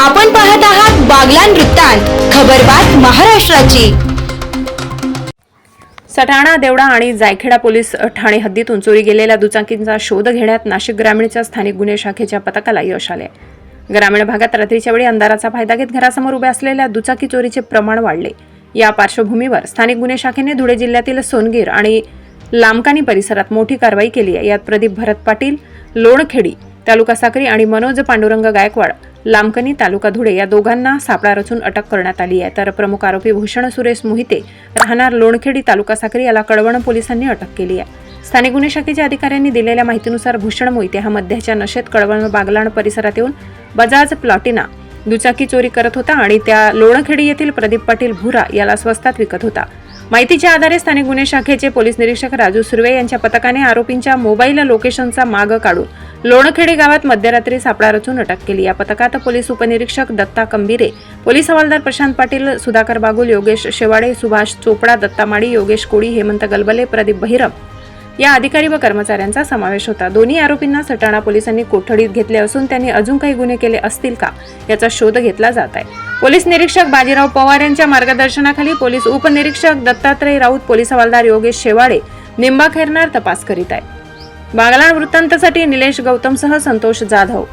आपण पाहत आहात बागला वृत्तांत खबरबात महाराष्ट्राची. सटाणा देवडा आणि जायखेडा पोलीस ठाणे हद्दीतून चोरी गेलेल्या दुचाकींचा शोध घेण्यात नाशिक ग्रामीणच्या स्थानिक गुन्हे शाखेच्या पथकाला यश आले. ग्रामीण भागात रात्रीच्या वेळी अंधाराचा फायदा घेत घरासमोर उभ्या असलेल्या दुचाकी चोरीचे प्रमाण वाढले. या पार्श्वभूमीवर स्थानिक गुन्हे शाखेने धुळे जिल्ह्यातील सोनगीर आणि लामकानी परिसरात मोठी कारवाई केली आहे. यात प्रदीप भरत पाटील लोणखेडी तालुका साक्री आणि मनोज पांडुरंग गायकवाड लामकनी तालुका धुळे या दोघांना सापळा रचून अटक करण्यात आली आहे. तर प्रमुख आरोपी भूषण सुरेश मोहिते राहणार लोणखेडी तालुका साखरी याला कळवण पोलिसांनी अटक केली आहे. स्थानिक गुन्हे शाखेच्या अधिकाऱ्यांनी दिलेल्या माहितीनुसार भूषण मोहिते हा मध्याच्या नशेत कळवण बागलाण परिसरात येऊन बजाज प्लॉटिना दुचाकी चोरी करत होता आणि त्या लोणखेडी येथील प्रदीप पाटील भुरा याला स्वस्तात विकत होता. माहितीच्या आधारे स्थानिक गुन्हे शाखेचे पोलीस निरीक्षक राजू सुर्वे यांच्या पथकाने आरोपींच्या मोबाईल लोकेशनचा माग काढून लोणखेडे गावात मध्यरात्री सापळा रचून अटक केली. या पथकात पोलीस उपनिरीक्षक दत्ता कंबिरे पोलीस हवालदार प्रशांत पाटील सुधाकर बागुल योगेश शेवाडे सुभाष चोपडा दत्ता माडी योगेश कोळी हेमंत गलबले प्रदीप बहिरम या अधिकारी व कर्मचाऱ्यांचा समावेश होता. दोन्ही आरोपींना सटाणा पोलिसांनी कोठडीत घेतले असून त्यांनी अजून काही गुन्हे केले असतील का याचा शोध घेतला जात आहे. पोलीस निरीक्षक बाजीराव पवार यांच्या मार्गदर्शनाखाली पोलीस उपनिरीक्षक दत्तात्रय राऊत पोलीस हवालदार योगेश शेवाडे निंबाखेरणार तपास करीत आहे बागलाण वृत्तांतसाठी निलेश गौतमसह संतोष जाधव